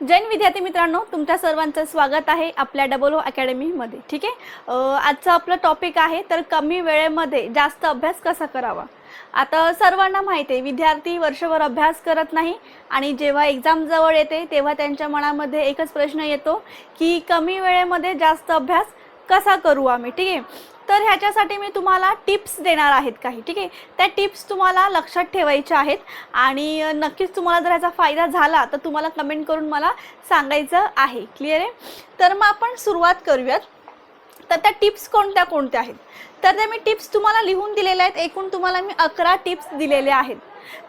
जैन विद्यार्थी मित्रांनो तुमच्या सर्वांचं स्वागत आहे आपल्या डबल ओ अकॅडमीमध्ये ठीक आहे? आजचा आजचं आपलं टॉपिक आहे तर कमी वेळेमध्ये जास्त अभ्यास कसा करावा? आता सर्वांना माहिती आहे विद्यार्थी वर्षभर अभ्यास करत नाही आणि जेव्हा एक्झाम जवळ येते तेव्हा त्यांच्या मनामध्ये एकच प्रश्न येतो की कमी वेळेमध्ये जास्त अभ्यास कसा करू आम्ही ठीक आहे? तर ह्याच्यासाठी मी तुम्हाला टिप्स देणार आहेत काही ठीक आहे? त्या टिप्स तुम्हाला लक्षात ठेवायच्या आहेत आणि नक्कीच तुम्हाला जर ह्याचा फायदा झाला तर तुम्हाला कमेंट करून मला सांगायचं आहे. क्लिअर आहे? तर मग आपण सुरुवात करूयात. तर त्या टिप्स कोणत्या कोणत्या आहेत? तर त्या मी टिप्स तुम्हाला लिहून दिलेल्या आहेत. एकूण तुम्हाला मी अकरा टिप्स दिलेल्या आहेत.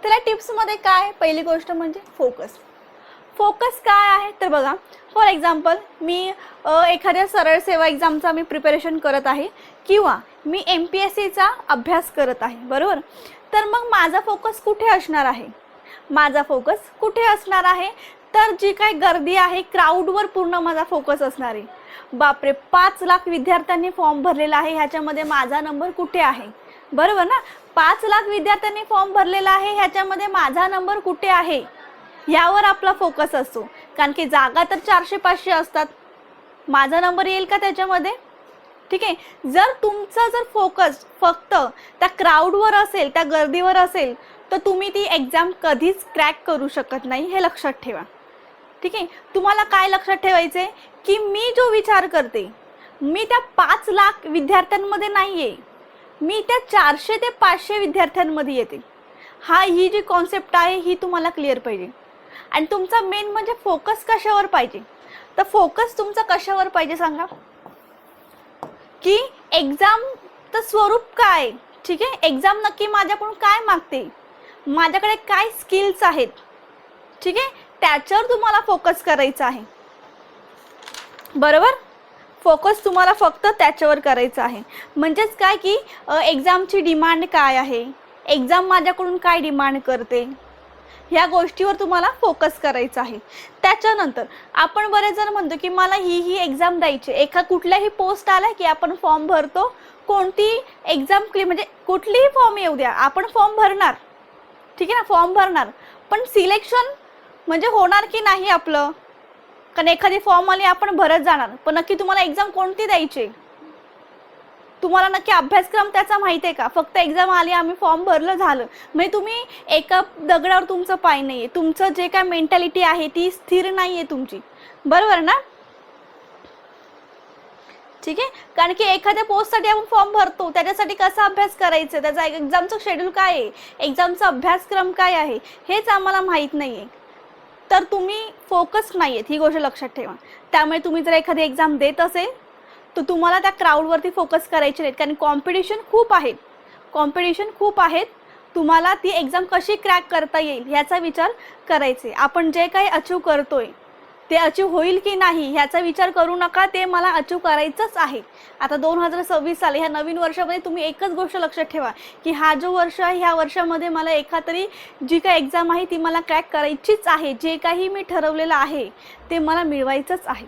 तर या टिप्समध्ये काय? पहिली गोष्ट म्हणजे फोकस फोकस काय आहे? तर बघा फॉर एक्झाम्पल मी एखाद्या सरळ सेवा एक्झामचा मी प्रिपरेशन करत आहे किंवा मी एम पी एस सीचा अभ्यास करत आहे बरोबर? तर मग माझा फोकस कुठे असणार आहे? माझा फोकस कुठे असणार आहे? तर जी काय गर्दी आहे क्राऊडवर पूर्ण माझा फोकस असणार आहे. बापरे पाच लाख विद्यार्थ्यांनी फॉर्म भरलेला आहे ह्याच्यामध्ये माझा नंबर कुठे आहे? बरोबर ना? पाच लाख विद्यार्थ्यांनी फॉर्म भरलेला आहे ह्याच्यामध्ये माझा नंबर कुठे आहे? यावर आपला फोकस असतो. कारण की जागा तर चारशे पाचशे असतात. माझा नंबर येईल का त्याच्यामध्ये? ठीक आहे. जर तुमचा जर फोकस फक्त त्या क्राऊडवर असेल त्या गर्दीवर असेल तर तुम्ही ती एक्झाम कधीच क्रॅक करू शकत नाही हे लक्षात ठेवा. ठीक आहे? तुम्हाला काय लक्षात ठेवायचं आहे की मी जो विचार करते मी त्या पाच लाख विद्यार्थ्यांमध्ये नाही आहे मी त्या चारशे ते पाचशे विद्यार्थ्यांमध्ये येते. हा ही जी कॉन्सेप्ट आहे ही तुम्हाला क्लिअर पाहिजे. आणि तुमचा मेन म्हणजे फोकस कशावर पाहिजे? तर फोकस तुमचा कशावर पाहिजे सांगा? की एक्झामचं स्वरूप काय? ठीक आहे? एक्झाम नक्की माझ्याकडून काय मागते? माझ्याकडे काय स्किल्स आहेत? ठीक आहे? त्याच्यावर तुम्हाला फोकस करायचा आहे. बरोबर? फोकस तुम्हाला फक्त त्याच्यावर करायचं आहे. म्हणजेच काय की एक्झामची डिमांड काय आहे? एक्झाम माझ्याकडून काय डिमांड करते? ह्या गोष्टीवर तुम्हाला फोकस करायचा आहे. त्याच्यानंतर आपण बरेच जण म्हणतो की मला ही ही एक्झाम द्यायची आहे. एका कुठल्याही पोस्ट आला की आपण फॉर्म भरतो. कोणती एक्झाम क्लिअर म्हणजे कुठलीही फॉर्म येऊ द्या. आपण फॉर्म भरणार. ठीक आहे ना? फॉर्म भरणार. पण सिलेक्शन म्हणजे होणार की नाही आपलं? कारण एखादी फॉर्म आली आपण भरत जाणार. पण नक्की तुम्हाला एक्झाम कोणती द्यायची तुम्हाला नक्की अभ्यासक्रम त्याचा माहिती आहे का? फक्त एक्झाम आली आम्ही फॉर्म भरलं झालं. म्हणजे तुम्ही एका दगडावर तुमचं पाय नाही आहे तुमचं जे काय मेंटॅलिटी आहे ती स्थिर नाही आहे तुमची. बरोबर ना? ठीक आहे? कारण की एखाद्या पोस्टसाठी आपण फॉर्म भरतो. त्याच्यासाठी कसा अभ्यास करायचा? त्याचा एक्झामचं शेड्यूल काय आहे? एक्झामचा अभ्यासक्रम काय आहे? हेच आम्हाला माहीत नाही आहे तर तुम्ही फोकस नाही आहेत ही गोष्ट लक्षात ठेवा. त्यामुळे तुम्ही जर एखादी एक्झाम देत असेल तर तुम्हाला त्या क्राऊडवरती फोकस करायचे नाहीत. कारण कॉम्पिटिशन खूप आहेत कॉम्पिटिशन खूप आहेत. तुम्हाला ती एक्झाम कशी क्रॅक करता येईल ह्याचा विचार करायचे. आपण जे काही अचीव करतोय ते अचीव होईल की नाही ह्याचा विचार करू नका. ते मला अचीव करायचंच आहे. आता दोन हजार सव्वीस साली ह्या नवीन वर्षामध्ये तुम्ही एकच गोष्ट लक्षात ठेवा की हा जो वर्ष आहे ह्या वर्षामध्ये मला एखादरी जी काही एक्झाम आहे ती मला क्रॅक करायचीच आहे. जे काही मी ठरवलेलं आहे ते मला मिळवायचंच आहे.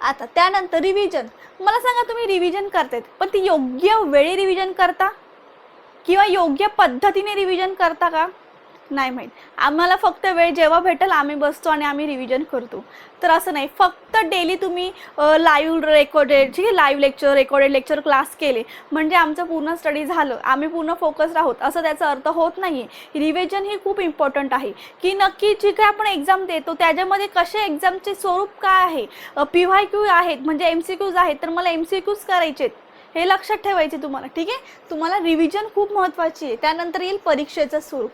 आता त्यानंतर रिव्हिजन मला सांगा तुम्ही रिव्हिजन करतायत पण ती योग्य वेळी रिव्हिजन करता? किंवा योग्य पद्धतीने रिव्हिजन करता का? नाही माहीत. आम्हाला फक्त वेळ जेव्हा भेटेल आम्ही बसतो आणि आम्ही रिव्हिजन करतो. तर असं नाही. फक्त डेली तुम्ही लाईव्ह रेकॉर्डेड ठीक आहे live lecture recorded lecture class केले. म्हणजे आमचं पूर्ण स्टडी झालं. आम्ही पूर्ण फोकस राहोत असं त्याचा अर्थ होत नाही आहे रिव्हिजन ही खूप इम्पॉर्टंट आहे. की नक्की जी काय आपण एक्झाम देतो त्याच्यामध्ये कसे एक्झामचे स्वरूप काय आहे? पी व्हाय क्यू आहेत म्हणजे एम सी क्यूज आहेत तर मला एम सी क्यूज करायचे आहेत. हे लक्षात ठेवायचे तुम्हाला ठीक आहे? तुम्हाला रिव्हिजन खूप महत्त्वाची आहे. त्यानंतर येईल परीक्षेचं स्वरूप.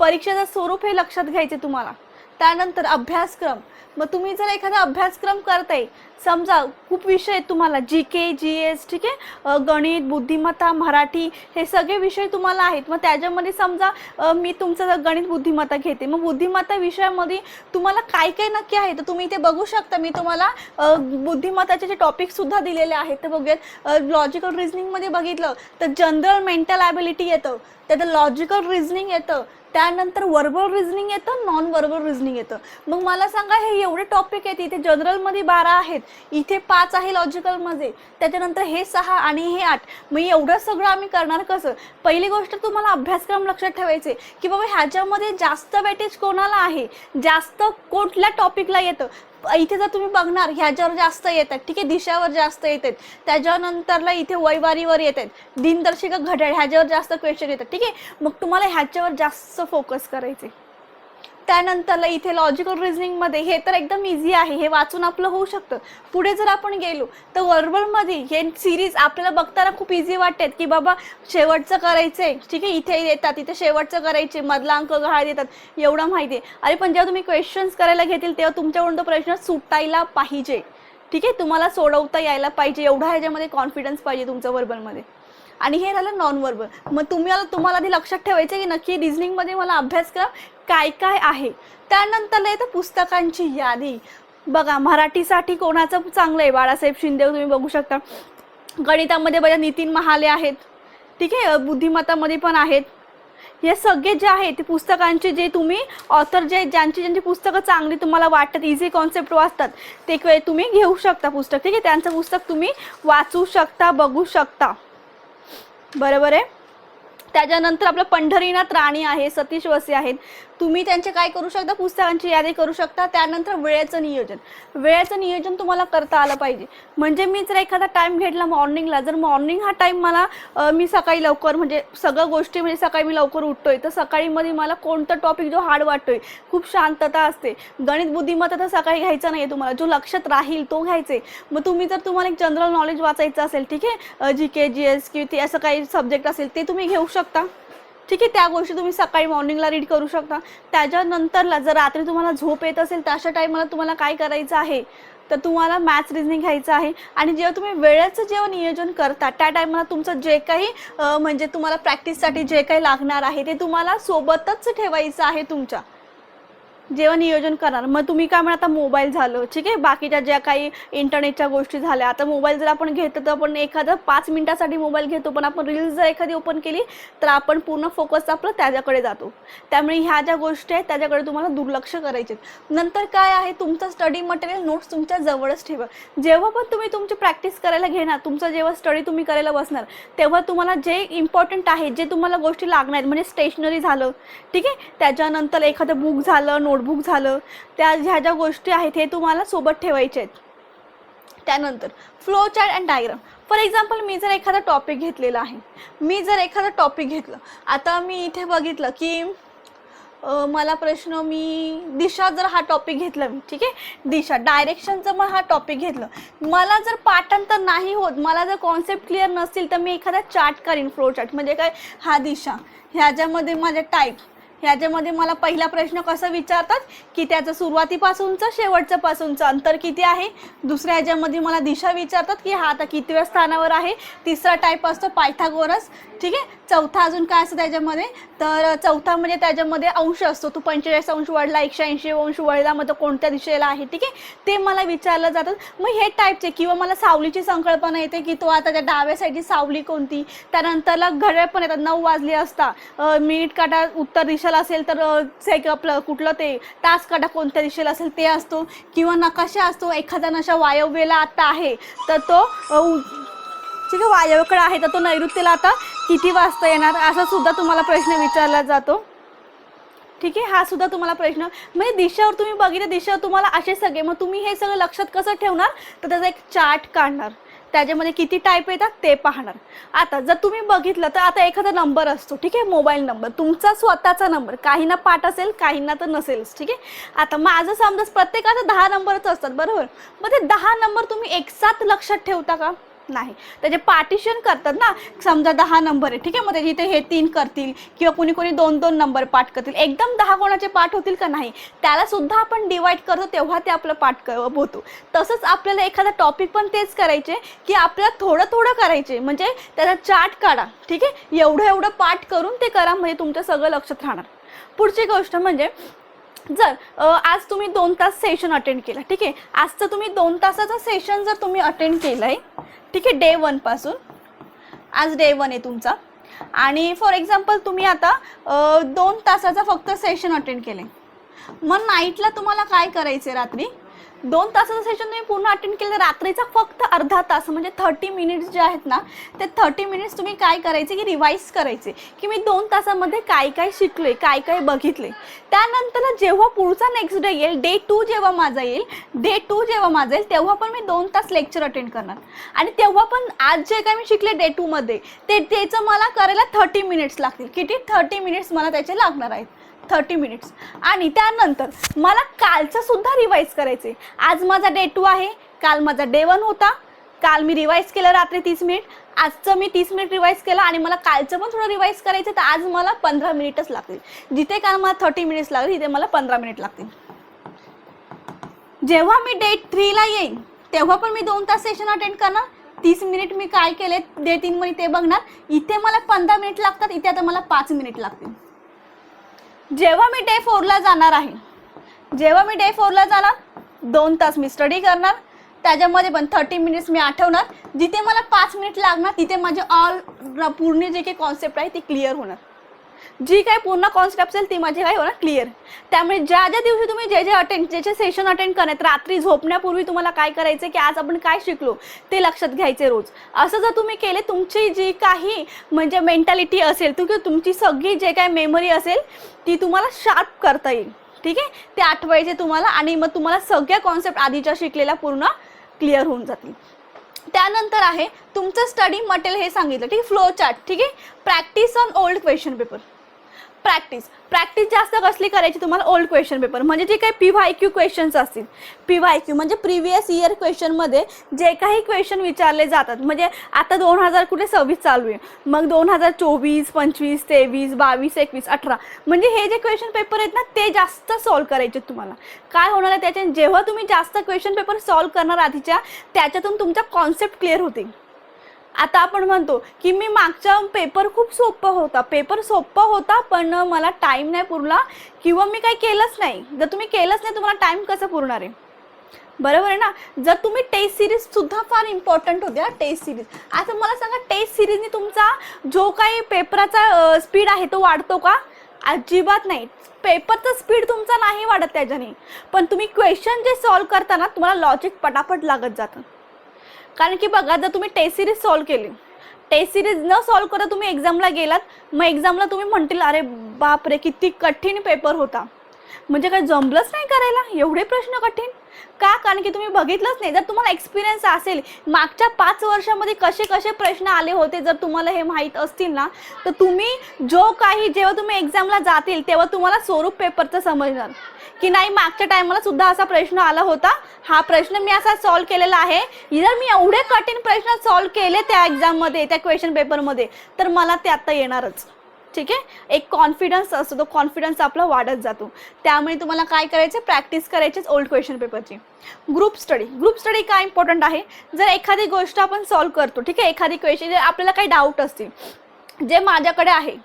परीक्षेचं स्वरूप हे लक्षात घ्यायचे तुम्हाला. त्यानंतर अभ्यासक्रम. मग तुम्ही जर एखादा अभ्यासक्रम करताय समजा खूप विषय आहेत तुम्हाला जी के जी एस ठीक आहे? गणित बुद्धिमत्ता मराठी हे सगळे विषय तुम्हाला आहेत. मग त्याच्यामध्ये समजा मी तुमचं जर गणित बुद्धिमत्ता घेते मग बुद्धिमत्ता विषयामध्ये तुम्हाला काय काय नक्की आहे? तर तुम्ही ते बघू शकता मी तुम्हाला बुद्धिमत्ताचे जे टॉपिकसुद्धा दिलेले आहेत ते बघूयात. लॉजिकल रिझनिंगमध्ये बघितलं तर जनरल मेंटल ॲबिलिटी येतं. त्यात लॉजिकल रिझनिंग येतं. त्यानंतर वर्बल रिझनिंग येतं नॉन वर्बल रिझनिंग येतं. मग मला सांगा हे एवढे टॉपिक आहेत इथे जनरलमध्ये बारा आहेत इथे पाच आहे लॉजिकलमध्ये त्याच्यानंतर हे सहा आणि हे आठ. मग एवढं सगळं आम्ही करणार कसं? पहिली गोष्ट तुम्हाला अभ्यासक्रम लक्षात ठेवायचे की बाबा ह्याच्यामध्ये जास्त वेटेज कोणाला आहे? जास्त कोणत्या टॉपिकला येतं? इथे जर तुम्ही बघणार ह्याच्यावर जास्त येत आहेत ठीक आहे? दिशावर जास्त येत आहेत त्याच्यानंतरला इथे वैवारीवर येत आहेत दिनदर्शिका घड्याळ ह्याच्यावर जास्त क्वेश्चन येतात ठीक आहे? मग तुम्हाला ह्याच्यावर जास्त फोकस करायचे त्यानंतरला इथे लॉजिकल रिझनिंगमध्ये हे तर एकदम इझी आहे हे वाचून आपलं होऊ शकतं. पुढे जर आपण गेलो तर वर्बलमध्ये हे सिरीज आपल्याला बघताना खूप इझी वाटतात की बाबा शेवटचं करायचं आहे ठीक आहे इथे येतात इथे शेवटचं करायचे मधला अंक गहाळ देतात एवढं माहिती आहे अरे पण जेव्हा तुम्ही क्वेश्चन्स करायला घेतील तेव्हा तुमच्याकडून तो प्रश्न सुटायला पाहिजे. ठीक आहे तुम्हाला सोडवता यायला पाहिजे एवढा ह्याच्यामध्ये कॉन्फिडन्स पाहिजे तुमचं वर्बलमध्ये आणि हे झालं नॉन वर्बल मग तुम्ही तुम्हाला आधी लक्षात ठेवायचं की नक्की रिझनिंगमध्ये मला अभ्यासक्रम काय काय आहे? त्यानंतर येतं पुस्तकांची यादी. बघा मराठीसाठी कोणाचं चांगलं आहे? बाळासाहेब शिंदे तुम्ही बघू शकता. गणितामध्ये बघा नितीन महाले आहेत. ठीक आहे? बुद्धिमत्तामध्ये पण आहेत. हे सगळे जे आहे ते पुस्तकांचे जे तुम्ही ऑथर जे ज्यांची ज्यांची पुस्तकं चांगली तुम्हाला वाटतात इझी कॉन्सेप्ट वाचतात ते तुम्ही घेऊ शकता पुस्तक. ठीक आहे? त्यांचं पुस्तक तुम्ही वाचू शकता बघू शकता. बरोबर आहे? त्याच्यानंतर आपलं पंढरीनाथ राणी आहे सतीश वसे आहेत. तुम्ही त्यांचे काय करू शकता? पुस्तकांची यादी करू शकता. त्यानंतर वेळेचं नियोजन. वेळेचं नियोजन तुम्हाला करता आलं पाहिजे. म्हणजे मी जर एखादा टाईम घेतला मॉर्निंगला जर मॉर्निंग हा टाईम मला मी सकाळी लवकर म्हणजे सगळं गोष्टी म्हणजे सकाळी मी लवकर उठतोय तर सकाळीमध्ये मला कोणता टॉपिक जो हार्ड वाटतोय खूप शांतता असते. गणित बुद्धिमत्ता तर सकाळी घ्यायचा नाही तुम्हाला. जो लक्षात राहील तो घ्यायचे. मग तुम्ही जर तुम्हाला एक जनरल नॉलेज वाचायचं असेल ठीक आहे? जी के जी एस किंवा ते असं काही सब्जेक्ट असेल ते तुम्ही घेऊ शकता. ठीक आहे त्या गोष्टी तुम्ही सकाळी मॉर्निंगला रीड करू शकता. त्याच्यानंतरला जर रात्री तुम्हाला झोप येत असेल तर अशा टाईमला तुम्हाला काय करायचं आहे? तर तुम्हाला मॅथ्स रिजनिंग घ्यायचं आहे. आणि जेव्हा तुम्ही वेळेचं जेव्हा नियोजन करता त्या टायमाला तुमचं जे काही म्हणजे तुम्हाला प्रॅक्टिससाठी जे काही लागणार आहे ते तुम्हाला सोबतच ठेवायचं आहे तुमच्या. जेव्हा नियोजन करणार. मग तुम्ही काय म्हणा आता मोबाईल झालं. ठीक आहे बाकीच्या ज्या काही इंटरनेटच्या गोष्टी झाल्या आता मोबाईल जर आपण घेतो तर आपण एखादं पाच मिनिटासाठी मोबाईल घेतो पण आपण रील्स जर एखादी ओपन केली तर आपण पूर्ण फोकस आपलं त्याच्याकडे जातो. त्यामुळे ह्या ज्या गोष्टी आहेत त्याच्याकडे तुम्हाला दुर्लक्ष करायचे नंतर काय आहे तुमचं स्टडी मटेरियल नोट्स तुमच्या जवळच ठेवा. जेव्हा पण तुम्ही तुमची प्रॅक्टिस करायला घेणार तुमचं जेव्हा स्टडी तुम्ही करायला बसणार तेव्हा तुम्हाला जे इम्पॉर्टंट आहे जे तुम्हाला गोष्टी लागणार आहेत म्हणजे स्टेशनरी झालं ठीक आहे त्याच्यानंतर एखादं बुक झालं नोट नोटबुक झालं. त्या ह्या ज्या गोष्टी आहेत हे तुम्हाला सोबत ठेवायचे आहेत. त्यानंतर flow chart and diagram for example मी जर एखादा टॉपिक घेतलेला आहे. मी जर एखादा टॉपिक घेतलं. आता मी इथे बघितलं की मला प्रश्न मी दिशा जर हा टॉपिक घेतला मी ठीक आहे? दिशा डायरेक्शनचं मग हा टॉपिक घेतलं. मला जर पाठांतर नाही होत मला जर कॉन्सेप्ट क्लिअर नसतील तर मी एखादा चार्ट करीन फ्लो चार्ट म्हणजे काय? हा दिशा. ह्याच्यामध्ये माझ्या टाईप ह्याच्यामध्ये मला पहिला प्रश्न कसा विचारतात? की त्याचं सुरुवातीपासूनचं शेवटचं पासूनचं अंतर किती आहे? दुसऱ्या ह्याच्यामध्ये मला दिशा विचारतात की हा आता कितव्या स्थानावर आहे? तिसरा टाईप असतो पायथागोरस. ठीक आहे? चौथा अजून काय असतं त्याच्यामध्ये? तर चौथा म्हणजे त्याच्यामध्ये अंश असतो. तू पंचेचाळीस अंश वाढला एकशे ऐंशी अंश वाढला मग तो कोणत्या दिशेला आहे? ठीक आहे? ते मला विचारलं जातं मग हे टाईपचे किंवा मला सावलीची संकल्पना येते की तो आता त्या डाव्या साईडची सावली कोणती? त्यानंतरला घड्याळ पण येतात. नऊ वाजले असता. मिनिट काटा उत्तर दिशेला असेल तर सेक आपलं कुठलं ते? तास काटा कोणत्या दिशेला असेल ते असतो. किंवा नकाशा असतो. एखादा नशा वायव्येला आता आहे. तर तो ठीक आहे वायव्यकडे आहे तर तो नैऋत्यला आता किती वाजता येणार? असा सुद्धा तुम्हाला प्रश्न विचारला जातो. ठीक आहे हा सुद्धा तुम्हाला प्रश्न. म्हणजे दिशेवर तुम्ही बघितलं दिशेवर तुम्हाला असे सगळे मग तुम्ही हे सगळं लक्षात कसं ठेवणार? तर त्याचा एक चार्ट काढणार. त्याच्यामध्ये किती टाईप येतात ते पाहणार. आता जर तुम्ही बघितलं तर आता एखादा नंबर असतो. ठीक आहे मोबाईल नंबर तुमचा स्वतःचा नंबर काहींना पाठ असेल काहींना तर नसेलच ठीक आहे? आता माझं समजा प्रत्येकाचा दहा नंबरच असतात बरोबर? मग ते दहा नंबर तुम्ही एकसाथ लक्षात ठेवता का? नाही. त्याचे पार्टिशन करतात ना समजा दहा नंबर आहे ठीक आहे? मग त्याचे इथे हे तीन करतील किंवा कोणी कोणी दोन दोन नंबर पाठ करतील. एकदम दहा कोणाचे पाठ होतील का नाही त्याला सुद्धा आपण डिवाइड करतो तेव्हा ते आपलं पाठ क- होतो. तसंच आपल्याला एखादा टॉपिक पण तेच करायचे की आपल्याला थोडं थोडं करायचे. म्हणजे त्याचा चार्ट काढा ठीक आहे? एवढं एवढं पाठ करून ते करा म्हणजे तुमचं सगळं लक्षात राहणार. पुढची गोष्ट म्हणजे जर आज तुम्ही दोन तास सेशन अटेंड केलं ठीक आहे? आजचं तुम्ही दोन तासाचं सेशन जर तुम्ही अटेंड केलं आहे ठीक आहे डे वनपासून आज डे वन आहे तुमचा. आणि फॉर एक्झाम्पल तुम्ही आता दोन तासाचं फक्त सेशन अटेंड केले मग नाईटला तुम्हाला काय करायचं आहे रात्री? दोन तासाचं सेशन तुम्ही पूर्ण अटेंड केलं तर रात्रीचा फक्त अर्धा तास म्हणजे थर्टी मिनिट्स जे आहेत ना ते थर्टी मिनिट्स तुम्ही काय करायचे की रिवाईज करायचे की मी दोन तासामध्ये काय काय शिकले काय काय बघितले त्यानंतर जेव्हा पुढचा नेक्स्ट डे येईल डे टू जेव्हा माझा येईल डे टू जेव्हा माझा येईल तेव्हा पण मी दोन तास लेक्चर अटेंड करणार. आणि तेव्हा पण आज जे काय मी शिकले डे टूमध्ये ते त्याचं मला करायला थर्टी मिनिट्स लागतील. किती? थर्टी मिनिट्स मला त्याचे लागणार आहेत. थर्टी मिनिट्स आणि त्यानंतर मला कालचं सुद्धा रिवाईज करायचे आज माझा डे टू आहे. काल माझा डे वन होता. काल मी रिवाईज केलं रात्री तीस मिनिट आजचं मी तीस मिनिट रिवाईज केलं आणि मला कालचं पण थोडं रिवाईज करायचं तर आज मला पंधरा मिनिटच लागतील. जिथे काल मला थर्टी मिनिट्स लागतील तिथे मला पंधरा मिनिट लागतील. जेव्हा मी डे थ्रीला येईन तेव्हा पण मी दोन तास सेशन अटेंड करणार. तीस मिनिट मी काय केले डे तीन मध्ये ते बघणार. इथे मला पंधरा मिनिट लागतात इथे आता मला पाच मिनिट लागतील. जेव्हा मी डे फोरला जाणार आहे जेव्हा मी डे फोरला जाणार दोन तास मी स्टडी करणार त्याच्यामध्ये पण थर्टी मिनिट्स मी आठवणार जिथे मला पाच मिनिट लागणार तिथे माझे ऑल पूर्ण जे काही कॉन्सेप्ट आहे ती क्लिअर होणार. जी काय पूर्ण कॉन्सेप्ट असेल ती माझी काय होणार क्लिअर त्यामुळे ज्या ज्या दिवशी तुम्ही जे जे अटेंड जे जे सेशन अटेंड करण्यात रात्री झोपण्यापूर्वी तुम्हाला काय करायचं की आज आपण काय शिकलो ते लक्षात घ्यायचे रोज. असं जर तुम्ही केले तुमची जी काही म्हणजे मेंटॅलिटी असेल किंवा तुमची सगळी जे काय मेमरी असेल ती तुम्हाला शार्प करता येईल. ठीक आहे? ते आठवायचे तुम्हाला आणि मग तुम्हाला सगळ्या कॉन्सेप्ट आधीच्या शिकलेल्या पूर्ण क्लिअर होऊन जातील. त्यानंतर आहे तुमचं स्टडी मटेरियल हे सांगितलं. ठीक आहे फ्लो चार्ट ठीक आहे? Practice on old question paper practice practice जास्त कसली करायची तुम्हाला ओल्ड क्वेश्चन पेपर म्हणजे जे काही पी वाय क्यू क्वेश्चन्स असतील. पी वाय क्यू म्हणजे प्रिव्हियस इयर क्वेश्चनमध्ये जे काही क्वेश्चन विचारले जातात. म्हणजे आता दोन हजार कुठे सव्वीस चालू आहे. मग दोन हजार चोवीस पंचवीस तेवीस बावीस एकवीस अठरा. म्हणजे हे जे क्वेश्चन पेपर आहेत ना ते जास्त सॉल्व करायचे तुम्हाला. काय होणार आहे त्याच्या जेव्हा तुम्ही जास्त क्वेश्चन पेपर सॉल्व करणार आधीच्या त्याच्यातून तुमचा कॉन्सेप्ट क्लिअर होतील. आता आपण म्हणतो की मी मागचा पेपर खूप सोपं होता. पेपर सोपं होता पण मला टाईम नाही पुरला किंवा मी काही केलंच नाही. जर तुम्ही केलंच नाही तुम्हाला टाईम कसं पुरणार आहे? बरोबर आहे ना? जर तुम्ही टेस्ट सिरीज सुद्धा फार इम्पॉर्टंट होते ना टेस्ट सिरीज आता मला सांगा टेस्ट सिरीजने तुमचा जो काही पेपराचा स्पीड आहे तो वाढतो का? अजिबात नाही. पेपरचा स्पीड तुमचा नाही वाढत त्याच्याने. पण तुम्ही क्वेश्चन जे सॉल्व करताना तुम्हाला लॉजिक पटापट लागत जातं. कारण की बघा जर तुम्ही टेस्ट सिरीज सॉल्व केली टेस्ट सिरीज न सॉल्व करता तुम्ही एक्झामला गेलात मग एक्झामला तुम्ही म्हणतील अरे बापरे किती कठीण पेपर होता. म्हणजे काय जमलंच नाही करायला? एवढे प्रश्न कठीण? का? कारण की तुम्ही बघितलंच नाही. जर तुम्हाला एक्सपिरियन्स असेल मागच्या पाच वर्षामध्ये कसे कसे प्रश्न आले होते जर तुम्हाला हे माहीत असतील ना तर तुम्ही जो काही जेव्हा तुम्ही एक्झामला जातील तेव्हा तुम्हाला स्वरूप पेपरचं समजणार. की नाही मागच्या टायमाला सुद्धा असा प्रश्न आला होता. हा प्रश्न मी असा सॉल्व केलेला आहे. जर मी एवढे कठीण प्रश्न सॉल्व केले त्या एक्झाममध्ये त्या क्वेश्चन पेपरमध्ये तर मला ते आता येणारच. ठीक आहे? एक कॉन्फिडन्स असतो तो कॉन्फिडन्स आपला वाढत जातो. त्यामुळे तुम्हाला काय करायचं प्रॅक्टिस करायचीच ओल्ड क्वेश्चन पेपरची ग्रुप स्टडी ग्रुप स्टडी काय इम्पॉर्टंट आहे? जर एखादी गोष्ट आपण सॉल्व करतो ठीक आहे? एखादी क्वेश्चन आपल्याला काही डाऊट असतील जे माझ्याकडे आहे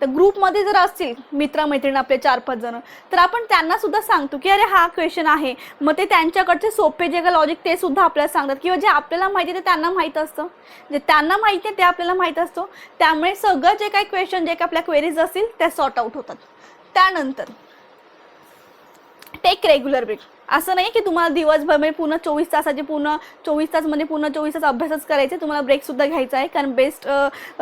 तर ग्रुपमध्ये जर असतील मित्रमैत्रिणी आपले चार पाच जण तर आपण त्यांना सुद्धा सांगतो की अरे हा क्वेश्चन आहे. मग ते त्यांच्याकडचे सोपे जे काही लॉजिक ते सुद्धा आपल्याला सांगतात. किंवा जे आपल्याला माहिती आहे ते त्यांना माहीत असतं. जे त्यांना माहिती आहे ते आपल्याला माहीत असतं. त्यामुळे सगळं जे काही क्वेश्चन जे काही आपल्या क्वेरीज असतील त्या सॉर्ट आउट होतात. त्यानंतर टेक रेग्युलर ब्रेक असं नाही की तुम्हाला दिवसभर म्हणजे पूर्ण चोवीस तासाचे पूर्ण चोवीस तास म्हणजे पूर्ण चोवीस तास अभ्यासच करायचे तुम्हाला ब्रेकसुद्धा घ्यायचा आहे. कारण बेस्ट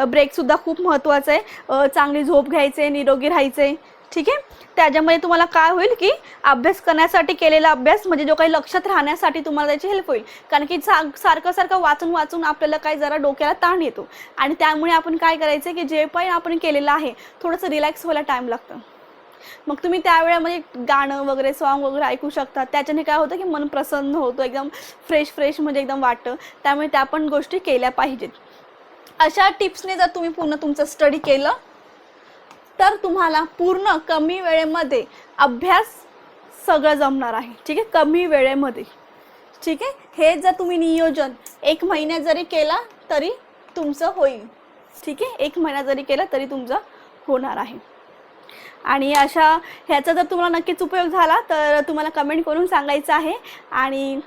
ब्रेकसुद्धा खूप महत्त्वाचं आहे. चांगली झोप घ्यायचे निरोगी राहायचे. ठीक आहे? त्याच्यामध्ये तुम्हाला काय होईल की अभ्यास करण्यासाठी केलेला अभ्यास म्हणजे जो काही लक्षात राहण्यासाठी तुम्हाला त्याची हेल्प होईल. कारण की सा सारखं सारखं वाचून वाचून आपल्याला काय जरा डोक्याला ताण येतो. आणि त्यामुळे आपण काय करायचं की जे पण आपण केलेलं आहे थोडंसं रिलॅक्स व्हायला टाईम लागतं. मग तुम्ही त्यावेळेमध्ये म्हणजे गाणं वगैरे सॉन्ग वगैरे ऐकू शकता. त्याच्याने काय होतं की मन प्रसन्न होतं एकदम फ्रेश फ्रेश म्हणजे एकदम वाटतं. त्यामुळे त्या पण गोष्टी केल्या पाहिजेत. अशा टिप्सने जर तुम्ही पूर्ण तुमचं स्टडी केलं तर तुम्हाला पूर्ण कमी वेळेमध्ये अभ्यास सगळं जमणार आहे. ठीक आहे? कमी वेळेमध्ये. ठीक आहे? हे जर तुम्ही नियोजन एक महिन्यात जरी केला तरी तुमचं होईल. ठीक आहे? एक महिना जरी केलं तरी तुमचं होणार आहे. आणि अशा ह्याचा जर तुम्हाला नक्कीच उपयोग झाला तर तुम्हाला कमेंट करून सांगायचं आहे. आणि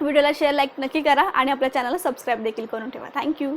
व्हिडिओला शेअर लाईक नक्की करा. आणि आपल्या चॅनलला सबस्क्राईब देखील करून ठेवा. थँक्यू